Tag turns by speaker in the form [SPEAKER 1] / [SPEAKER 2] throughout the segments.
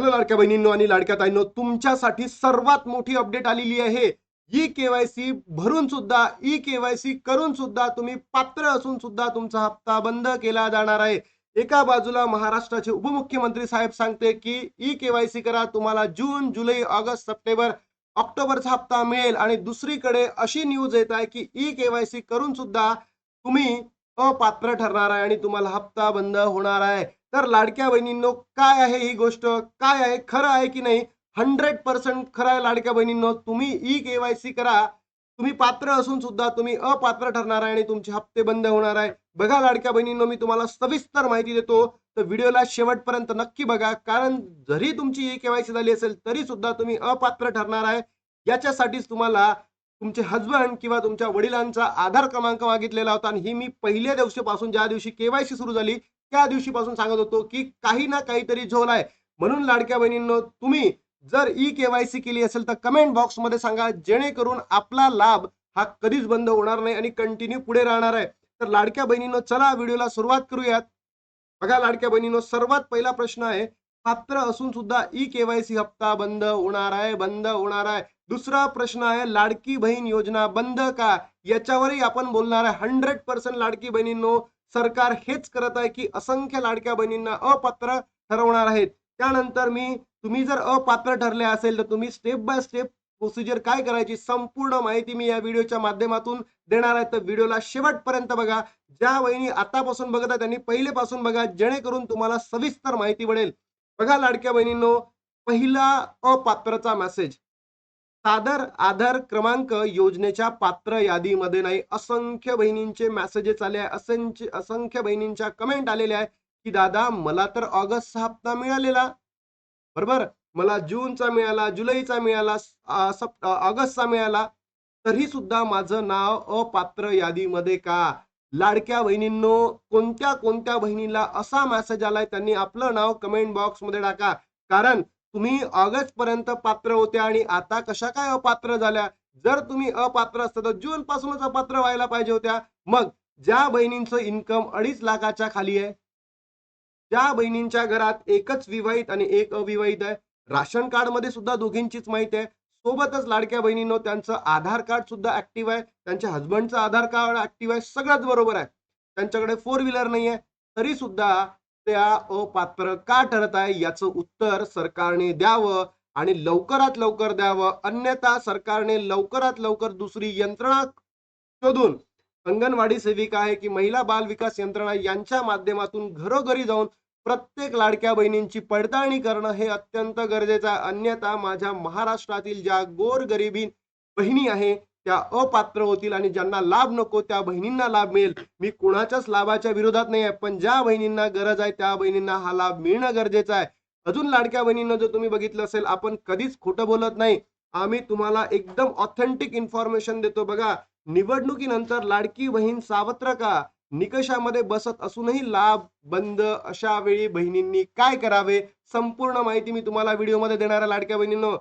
[SPEAKER 1] Hello लाडक्या बहिणींनो आणि लाडक्या ताईंनो तुमच्यासाठी सर्वात मोठी अपडेट आलेली आहे. ई केवायसी भरून सुद्धा ई केवायसी करून सुद्धा तुम्ही पात्र असून सुद्धा तुमचा हप्ता बंद केला जाणार आहे. एका बाजूला महाराष्ट्राचे उपमुख्यमंत्री साहेब सांगते की ई केवायसी करा तुम्हाला जून जुलै ऑगस्ट सप्टेंबर ऑक्टोबरचा हप्ता मिळेल. आणि दुसरीकडे अशी न्यूज येत आहे की ई केवायसी करून सुद्धा तुम्ही अपात्र ठरणार आहे आणि तुम्हाला हप्ता बंद होणार आहे. तर लाडक्या बहिणींनो काय आहे ही गोष्ट? काय आहे? खरं आहे की नाही? हंड्रेड पर्सेंट खरं आहे लाडक्या बहिणींनो. तुम्ही ई केवायसी करा. तुम्ही पात्र असून सुद्धा तुम्ही अपात्र ठरणार आहे आणि तुमचे हप्ते बंद होणार आहे. बघा लाडक्या बहिणींनो मी तुम्हाला सविस्तर माहिती देतो. तर व्हिडिओला शेवटपर्यंत नक्की बघा. कारण जरी तुमची ई केवायसी झाली असेल तरी सुद्धा तुम्ही अपात्र ठरणार आहे. याच्यासाठीच तुम्हाला तुमचे हजबंड किंवा तुमच्या वडिलांचा आधार क्रमांक मागितलेला होता आणि ही मी पहिल्या दिवशीपासून ज्या दिवशी केवायसी सुरू झाली त्या दिवशीपासून सांगत होतो की काही ना काहीतरी झोल आहे. म्हणून लाडक्या बहिणींनो तुम्ही जर ई केवायसी केली असेल तर कमेंट बॉक्समध्ये सांगा जेणेकरून आपला लाभ हा कधीच बंद होणार नाही आणि कंटिन्यू पुढे राहणार आहे. तर लाडक्या बहिणींनो चला व्हिडिओला सुरुवात करूयात. बघा लाडक्या बहिणींनो सर्वात पहिला प्रश्न आहे पात्र असून सुद्धा ई केवायसी हप्ता बंद होणार आहे बंद होणार आहे. दुसरा प्रश्न आहे लाडकी बहीण योजना बंद का? याच्यावरही आपण बोलणार आहे. हंड्रेड पर्सेंट लाडकी बहिणींनो सरकार हेच करत आहे की असंख्य लाडक्या बहिणींना अपात्र ठरवणार आहेत. त्यानंतर मी तुम्ही जर अपात्र ठरले असेल तर तुम्ही स्टेप बाय स्टेप प्रोसिजर काय करायची संपूर्ण माहिती मी या व्हिडिओच्या माध्यमातून देणार आहे. तर व्हिडिओला शेवटपर्यंत बघा. ज्या वहिनी आतापासून बघत आहे त्यांनी पहिलेपासून बघा जेणेकरून तुम्हाला सविस्तर माहिती मिळेल. बघा लाडक्या बहिणींनो पहिला अपात्रचा मेसेज सादर आधार क्रमांक योजनेच्या पात्र यादीमध्ये नाही. असंख्य बहिणींचे मेसेजेस आले आहे. असंख्य असंख्य बहिणींच्या कमेंट आलेल्या आहे की दादा मला तर ऑगस्टचा हप्ता मिळालेला. बरोबर? मला जूनचा मिळाला जुलैचा मिळाला सप ऑगस्टचा मिळाला. तरी सुद्धा माझं नाव अपात्र यादीमध्ये का? लाडक्या बहिणींनो कोणत्या कोणत्या बहिणीला असा मेसेज आलाय त्यांनी आपलं नाव कमेंट बॉक्समध्ये टाका. कारण तुम्ही ऑगस्ट पर्यंत पात्र होत्या आणि आता कशा काय अपात्र झाल्या? जर तुम्ही अपात्र असता तर जून पासूनच अपात्र व्हायला पाहिजे होत्या. मग ज्या बहिणींचं इन्कम अडीच लाखाच्या खाली आहे ज्या बहिणींच्या घरात एकच विवाहित आणि एक अविवाहित आहे. राशन कार्डमध्ये सुद्धा दोघींचीच माहिती आहे. सोबतच लाडक्या बहिणींनो त्यांचं आधार कार्ड सुद्धा ऍक्टिव्ह आहे. त्यांच्या हस्बंडचं आधार कार्ड ऍक्टिव्ह आहे. सगळंच बरोबर आहे. त्यांच्याकडे फोर व्हीलर नाही आहे तरी सुद्धा त्या अपात्र का ठरत आहे याचं उत्तर सरकारने द्यावं आणि लवकरात लवकर द्यावं. अन्यथा सरकारने लवकरात लवकर दुसरी यंत्रणा शोधून अंगणवाडी सेविका आहे की महिला बाल विकास यंत्रणा यांच्या माध्यमातून घरोघरी जाऊन प्रत्येक लाडक्या बहिणींची पडताळणी करणं हे अत्यंत गरजेचं आहे. अन्यथा माझ्या महाराष्ट्रातील ज्या गोर गरिबी बहिणी आहे त्या अपात्र होतील आणि ज्यांना लाभ नको त्या बहिणींना लाभ मिळेल. मी कुणाच्याच लाभाच्या विरोधात नाही आहे पण ज्या बहिणींना गरज आहे त्या बहिणींना हा लाभ मिळणं गरजेचं आहे. अजून लाडक्या बहिणींना जर तुम्ही बघितलं असेल आपण कधीच खोटं बोलत नाही. आम्ही तुम्हाला एकदम ऑथेंटिक इन्फॉर्मेशन देतो बघा. निवडणुकीनंतर लाडकी बहीण सावत्र का? निकषामध्ये बसत असूनही लाभ बंद अशा वेळी बहिणींनी काय करावे? संपूर्ण माहिती मी तुम्हाला व्हिडिओमध्ये देणार आहे लाडक्या बहिणींनो.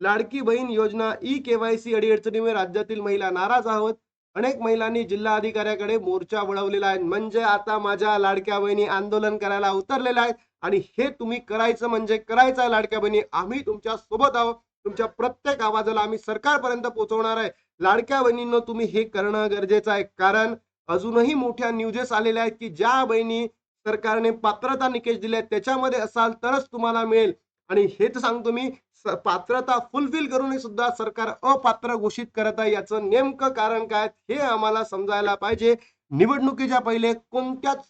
[SPEAKER 1] लाडकी बहीण योजना ई केवायसी अडीअडचणीमुळे राज्यातील महिला नाराज आहोत. अनेक महिलांनी जिल्हा अधिकाऱ्याकडे मोर्चा वळवलेला आहे. म्हणजे आता माझ्या लाडक्या बहिणी आंदोलन करायला उतरलेल्या आहेत. आणि हे तुम्ही करायचं म्हणजे करायचं आहे लाडक्या बहिणी. आम्ही तुमच्यासोबत आहोत. तुमच्या प्रत्येक आवाजाला आम्ही सरकारपर्यंत पोहोचवणार आहे. लाडक्या बहिणींना तुम्ही हे करणं गरजेचं आहे. कारण अजूनही मोठ्या न्यूजेस आलेल्या आहेत की ज्या बहिणी सरकारने पात्रता निकष दिले आहेत त्याच्यामध्ये असाल तरच तुम्हाला मिळेल. आणि हेच सांगतो मी पात्रता फुलफिल करूनही सुद्धा सरकार अपात्र घोषित करत आहे. याचं नेमकं कारण काय हे आम्हाला समजायला पाहिजे. निवडणुकीच्या पहिले कोणत्याच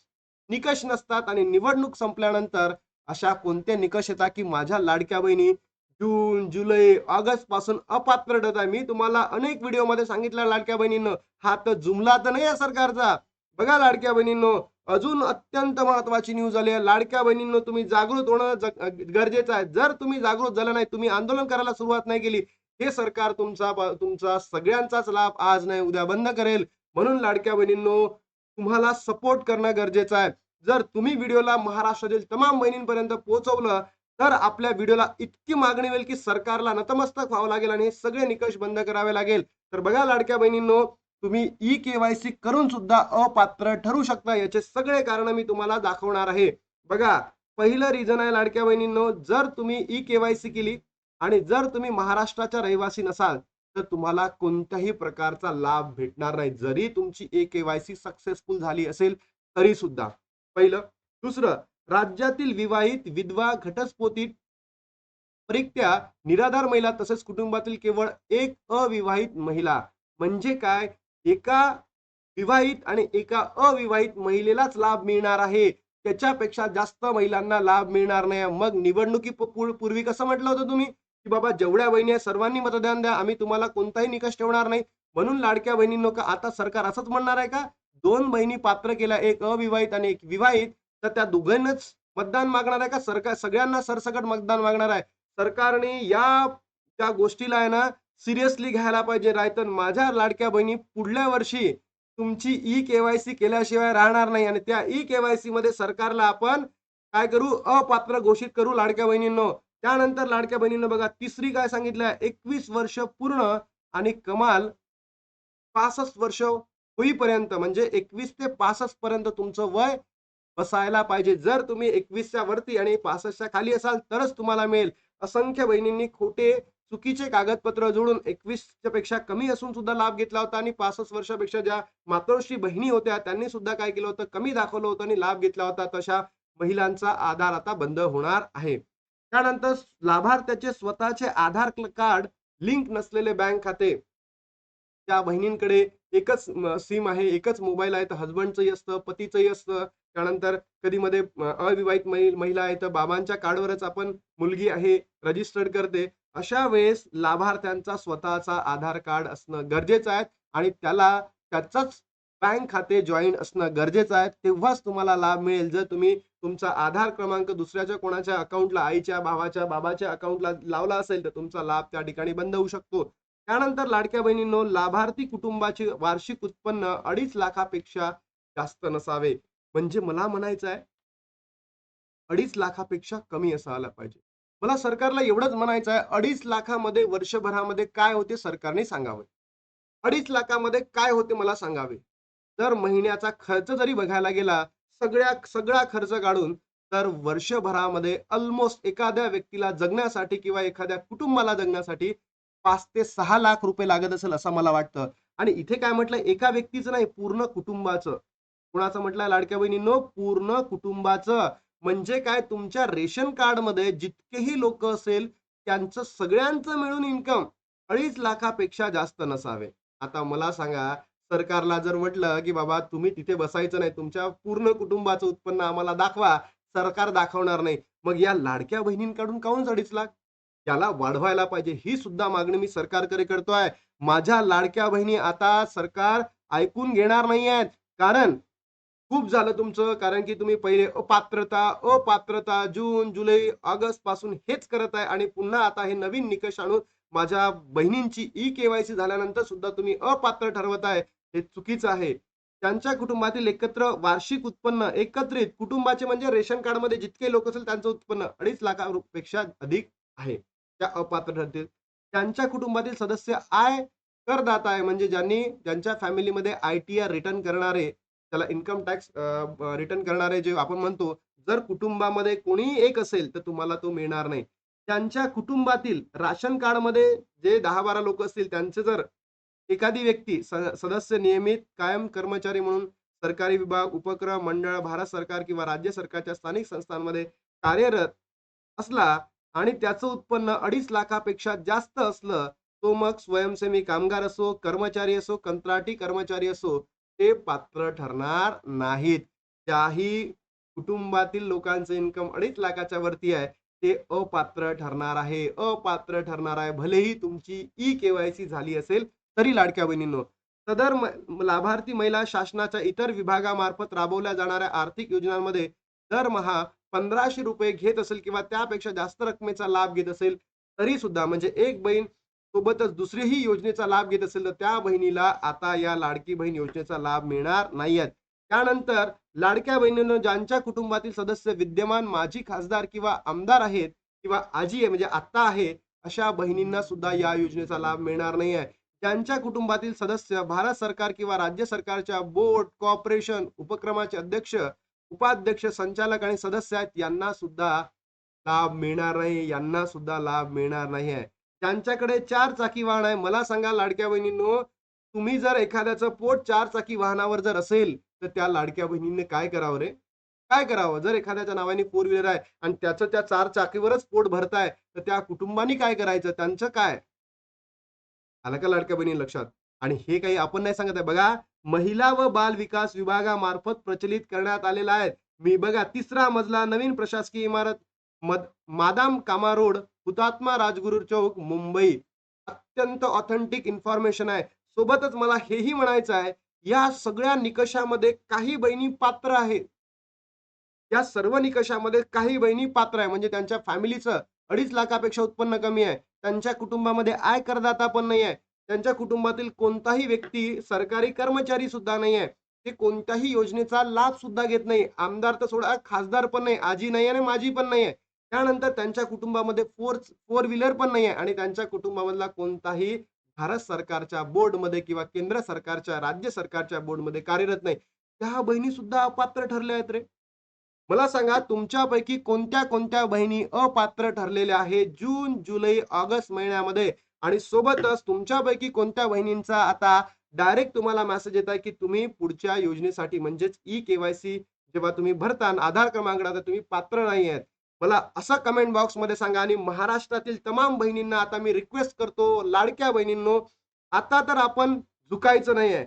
[SPEAKER 1] निकष नसतात आणि निवडणूक संपल्यानंतर अशा कोणत्या निकष येतात की माझ्या लाडक्या बहिणी जून जुलै ऑगस्टपासून अपात्र ठरत आहे. मी तुम्हाला अनेक व्हिडिओमध्ये सांगितलं लाडक्या बहिणीनं हा तर जुमला तर नाही आहे सरकारचा. बघा लाडक्या बहिणींनो अजून अत्यंत महत्वाची न्यूज आली आहे. लाडक्या बहिणींनो तुम्ही जागृत होणं गरजेचं आहे. जर तुम्ही जागृत झाला नाही तुम्ही आंदोलन करायला सुरुवात नाही केली हे सरकार तुमचा तुमचा सगळ्यांचाच लाभ आज नाही उद्या बंद करेल. म्हणून लाडक्या बहिणींनो तुम्हाला सपोर्ट करणं गरजेचं आहे. जर तुम्ही व्हिडिओला महाराष्ट्रातील तमाम बहिणींपर्यंत पोहोचवलं तर आपल्या व्हिडिओला इतकी मागणी होईल की सरकारला नतमस्तक व्हावं लागेल आणि हे सगळे निकष बंद करावे लागेल. तर बघा लाडक्या बहिणींनो तुम्ही ई केवायसी करून सुद्धा अपात्र ठरू शकता. याचे सगळे कारण मी तुम्हाला दाखवणार आहे. बघा पहिलं रिझन आहे लाडक्या बहिणींनो जर तुम्ही ई केवायसी केली आणि जर तुम्ही महाराष्ट्राच्या रहिवासी नसाल तर तुम्हाला कोणत्याही प्रकारचा लाभ भेटणार नाही. जरी तुमची ए केवायसी सक्सेसफुल झाली असेल तरी सुद्धा. पहिलं. दुसरं राज्यातील विवाहित विधवा घटस्फोटीत परिक्त्या निराधार महिला तसेच कुटुंबातील केवळ एक अविवाहित महिला. म्हणजे काय? एका विवाहित आणि एका अविवाहित महिलेलाच लाभ मिळणार आहे. त्याच्यापेक्षा जास्त महिलांना लाभ मिळणार नाही. मग निवडणुकी पूर्वी कसं म्हटलं होतं तुम्ही? की बाबा जेवढ्या बहिणी आहे सर्वांनी मतदान द्या. आम्ही तुम्हाला कोणताही निकष ठेवणार नाही. म्हणून लाडक्या बहिणींनो का आता सरकार असंच म्हणणार आहे का? दोन बहिणी पात्र केल्या एक अविवाहित आणि एक विवाहित. तर त्या दोघांनाच मतदान मागणार आहे का? सरकार सगळ्यांना सरसकट मतदान मागणार आहे. सरकारने या त्या गोष्टीला आहे ना सिरियसली घ्यायला पाहिजे. रायतन माझ्या लाडक्या बहिणी पुढल्या वर्षी तुमची ई केवायसी केल्याशिवाय राहणार नाही आणि त्या ई केवायसी मध्ये सरकारला आपण काय करू? अपात्र घोषित करू लाडक्या बहिणींनो. त्यानंतर लाडक्या बहिणींनो बघा तिसरी काय सांगितलं? एकवीस वर्ष पूर्ण आणि कमाल पासष्ट वर्ष होईपर्यंत म्हणजे एकवीस ते पासष्ट पर्यंत तुमचं वय बसायला पाहिजे. जर तुम्ही एकवीसच्या वरती आणि पासष्टच्या खाली असाल तरच तुम्हाला मिळेल. असंख्य बहिणींनी खोटे चुकीचे कागदपत्र जोडून एकवीसच्या पेक्षा कमी असून सुद्धा लाभ घेतला होता आणि पासष्ट वर्षापेक्षा ज्या मातोश्री बहिणी होत्या त्यांनी सुद्धा काय केलं होतं? कमी दाखवलं होतं आणि लाभ घेतला होता. तशा महिलांचा आधार आता बंद होणार आहे. त्यानंतर लाभार्थ्याचे स्वतःचे आधार कार्ड लिंक नसलेले बँक खाते. त्या बहिणींकडे एकच सिम आहे एकच मोबाईल आहे तर हजबंडचंही असतं पतीचंही असतं. त्यानंतर कधी मध्ये अविवाहित महिला आहे तर बाबांच्या कार्डवरच आपण मुलगी आहे रजिस्टर्ड करते. अशा वेळेस लाभार्थ्यांचा स्वतःचा आधार कार्ड असणं गरजेचं आहे आणि त्याला त्याचंच बँक खाते जॉईन असणं गरजेचं आहे. तेव्हाच तुम्हाला लाभ मिळेल. जर तुम्ही तुमचा आधार क्रमांक दुसऱ्याच्या कोणाच्या अकाउंटला आईच्या भावाच्या बाबाच्या अकाउंटला लावला असेल तर तुमचा लाभ त्या ठिकाणी बंद होऊ शकतो. त्यानंतर लाडक्या बहिणींनो लाभार्थी कुटुंबाचे वार्षिक उत्पन्न अडीच लाखापेक्षा जास्त नसावे. म्हणजे मला म्हणायचं आहे अडीच लाखापेक्षा कमी असायला पाहिजे. मला सरकारला एवढंच म्हणायचं आहे अडीच लाखामध्ये वर्षभरामध्ये काय होते सरकारने सांगावे. अडीच लाखामध्ये काय होते मला सांगावे. तर महिन्याचा खर्च जरी बघायला गेला सगळ्या सगळा खर्च काढून तर वर्षभरामध्ये ऑलमोस्ट एखाद्या व्यक्तीला जगण्यासाठी किंवा एखाद्या कुटुंबाला जगण्यासाठी पाच ते सहा लाख रुपये लागत असेल असं मला वाटतं. आणि इथे काय म्हटलं एका व्यक्तीचं नाही पूर्ण कुटुंबाचं. कुणाचं म्हटलं लाडक्या बहिणीनं पूर्ण कुटुंबाचं. म्हणजे काय? तुमच्या रेशन कार्डमध्ये जितकेही लोक असेल त्यांचं सगळ्यांचं मिळून इन्कम अडीच लाखापेक्षा जास्त नसावे. आता मला सांगा सरकारला जर म्हटलं की बाबा तुम्ही तिथे बसायचं नाही तुमच्या पूर्ण कुटुंबाचं उत्पन्न आम्हाला दाखवा सरकार दाखवणार नाही मग या लाडक्या बहिणींकडून काहून अडीच लाख? याला वाढवायला पाहिजे ही सुद्धा मागणी मी सरकारकडे करतोय. माझ्या लाडक्या बहिणी आता सरकार ऐकून घेणार नाही आहेत कारण खूप झालं तुमचं कारण की तुम्ही पहिले अपात्रता अपात्रता जून जुलै ऑगस्टपासून हेच करत आहे आणि पुन्हा आता हे नवीन निकष आणून माझ्या बहिणींची ई केवायसी झाल्यानंतर सुद्धा तुम्ही अपात्र ठरवत आहे. हे चुकीचं आहे. त्यांच्या कुटुंबातील एकत्र वार्षिक उत्पन्न एकत्रित कुटुंबाचे म्हणजे रेशन कार्डमध्ये जितके लोक असेल त्यांचं उत्पन्न अडीच लाखापेक्षा अधिक आहे त्या अपात्र ठरतील त्यांच्या कुटुंबातील सदस्य आय करदाता आहे. म्हणजे ज्यांनी ज्यांच्या फॅमिलीमध्ये आय टी आर रिटर्न करणारे त्याला इन्कम टॅक्स रिटर्न करणारे जे आपण म्हणतो जर कुटुंबामध्ये कोणीही एक असेल तर तुम्हाला तो मिळणार नाही. त्यांच्या कुटुंबातील राशन कार्डमध्ये जे दहा बारा लोक असतील त्यांचे जर एखादी व्यक्ती सदस्य नियमित कायम कर्मचारी म्हणून सरकारी विभाग उपक्रम मंडळ भारत सरकार किंवा राज्य सरकारच्या स्थानिक संस्थांमध्ये कार्यरत असला आणि त्याचं उत्पन्न अडीच लाखापेक्षा जास्त असलं तो मग स्वयंसेवी कामगार असो कर्मचारी असो कंत्राटी कर्मचारी असो ते पात्र ठरणार नाहीत. त्याही कुटुंबातील लोकांचं इन्कम अडीच लाखाच्या वरती आहे ते अपात्र ठरणार आहे. अपात्र ठरणार आहे. भलेही तुमची ई केवायसी झाली असेल तरी लाडक्या बहिणींनो सदर लाभार्थी महिला शासनाच्या इतर विभागामार्फत राबवल्या जाणाऱ्या आर्थिक योजनांमध्ये दरमहा पंधराशे रुपये घेत असेल किंवा त्यापेक्षा जास्त रकमेचा लाभ घेत असेल तरी सुद्धा म्हणजे एक बहीण सोबतच दुसरीही योजनेचा लाभ घेत असेल तर त्या बहिणीला आता या लाडकी बहीण योजनेचा लाभ मिळणार नाहीयेत. त्यानंतर लाडक्या बहिणीनं ज्यांच्या कुटुंबातील सदस्य विद्यमान माजी खासदार किंवा आमदार आहेत किंवा आजी आहे म्हणजे आत्ता आहे अशा बहिणींना सुद्धा या योजनेचा लाभ मिळणार नाही आहे ज्यांच्या कुटुंबातील सदस्य भारत सरकार किंवा राज्य सरकारच्या बोर्ड कॉर्पोरेशन उपक्रमाचे अध्यक्ष उपाध्यक्ष संचालक आणि सदस्य आहेत यांना सुद्धा लाभ मिळणार नाही यांना सुद्धा लाभ मिळणार नाही आहे त्यांच्याकडे चार चाकी वाहन आहे. मला सांगा लाडक्या बहिणींनो तुम्ही जर एखाद्याचं पोट चार चाकी वाहनावर जर असेल तर त्या लाडक्या बहिणींनी काय करावं रे? काय करावं? जर एखाद्याच्या नावाने फोर व्हीलर आहे आणि त्याचं त्या चार चाकीवरच पोट भरताय तर त्या कुटुंबानी काय करायचं? त्यांचं काय? आलं का लाडक्या बहिणी लक्षात? आणि हे काही आपण नाही सांगत आहे. बघा महिला व बाल विकास विभागामार्फत प्रचलित करण्यात आलेला आहे. मी बघा तिसरा मजला नवीन प्रशासकीय इमारत मद मादाम कामा रोड हुतात्मा राजगुरू चौक मुंबई. अत्यंत ऑथेंटिक इन्फॉर्मेशन आहे. सोबतच मला हेही म्हणायचं आहे या सगळ्या निकषामध्ये काही बहिणी पात्र आहेत. या सर्व निकषामध्ये काही बहिणी पात्र आहे. म्हणजे त्यांच्या फॅमिलीचं अडीच लाखापेक्षा उत्पन्न कमी आहे. त्यांच्या कुटुंबामध्ये आय करदाता पण नाही आहे. त्यांच्या कुटुंबातील कोणताही व्यक्ती सरकारी कर्मचारी सुद्धा नाही आहे. ते कोणत्याही योजनेचा लाभ सुद्धा घेत नाही. आमदार तर सोडा खासदार पण नाही. आजी नाही आणि माझी पण नाही आहे. त्यानंतर त्यांच्या कुटुंबामध्ये फोर फोर व्हीलर पण नाही आहे आणि त्यांच्या कुटुंबामधला कोणताही भारत सरकारच्या बोर्डमध्ये किंवा केंद्र सरकारच्या राज्य सरकारच्या बोर्डमध्ये कार्यरत नाही. त्या बहिणी सुद्धा अपात्र ठरल्या आहेत रे. मला सांगा तुमच्यापैकी कोणत्या कोणत्या बहिणी अपात्र ठरलेल्या आहेत जून जुलै ऑगस्ट महिन्यामध्ये? आणि सोबतच तुमच्यापैकी कोणत्या बहिणींचा आता डायरेक्ट तुम्हाला मेसेज येत आहे की तुम्ही पुढच्या योजनेसाठी म्हणजेच ई केवायसी जेव्हा तुम्ही भरता आधार क्रमांक तुम्ही पात्र नाही आहेत मला असं कमेंट बॉक्समध्ये सांगा आणि महाराष्ट्रातील तमाम बहिणींना आता मी रिक्वेस्ट करतो लाडक्या बहिणींनो आता तर आपण झुकायचं नाही आहे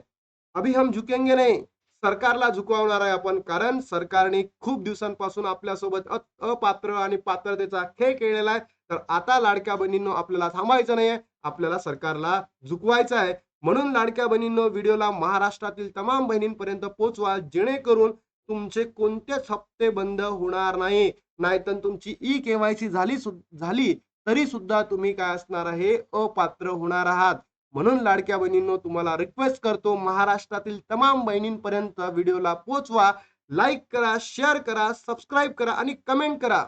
[SPEAKER 1] अभि हम झुकेंगे नाही. सरकारला झुकवणार आहे आपण कारण सरकारने खूप दिवसांपासून आपल्यासोबत अपात्र आणि पात्रतेचा खेळ खेळलेला आहे. तर आता लाडक्या बहिणींनो आपल्याला थांबायचं नाही आहे आपल्याला सरकारला झुकवायचं आहे. म्हणून लाडक्या बहिणींनो व्हिडिओला महाराष्ट्रातील तमाम बहिणींपर्यंत पोहोचवा जेणेकरून तुमचे कोणतेच हप्ते बंद होणार नाही. नाहीतर तुमची ई केवायसी झाली झाली तरी सुद्धा तुम्ही काय असणार आहे? अपात्र होणार आहात. म्हणून लाडक्या बहिणींनो तुम्हाला रिक्वेस्ट करतो महाराष्ट्रातील तमाम बहिणींपर्यंत व्हिडिओला पोहोचवा. लाईक करा शेअर करा सबस्क्राईब करा आणि कमेंट करा.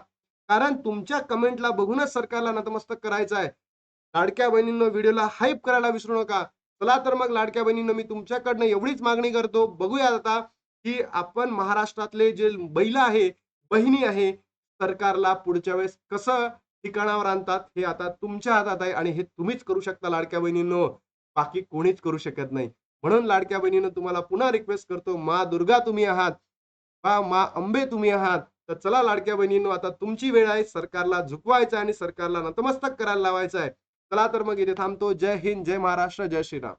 [SPEAKER 1] कारण तुमच्या कमेंटला बघूनच सरकारला नतमस्तक करायचं आहे. लाडक्या बहिणींनो व्हिडिओला हाईप करायला विसरू नका. चला तर मग लाडक्या बहिणींनो मी तुमच्याकडनं एवढीच मागणी करतो. बघूया आता. की आपण महाराष्ट्रातले जे बैल आहे बहिणी आहे सरकारला पुढच्या वेळेस कसं ठिकाणावर आणतात हे आता तुमच्या हातात आहे आणि हे तुम्हीच करू शकता लाडक्या बहिणींनो. बाकी कोणीच करू शकत नाही. म्हणून लाडक्या बहिणीनं तुम्हाला पुन्हा रिक्वेस्ट करतो मा दुर्गा तुम्ही आहात. बा मा अंबे तुम्ही आहात. तर चला लाडक्या बहिणींनो आता तुमची वेळ आहे सरकारला झुकवायचं आणि सरकारला नतमस्तक करायला लावायचं आहे. चला तर मग इथे थांबतो. जय हिंद जय महाराष्ट्र जय श्रीराम.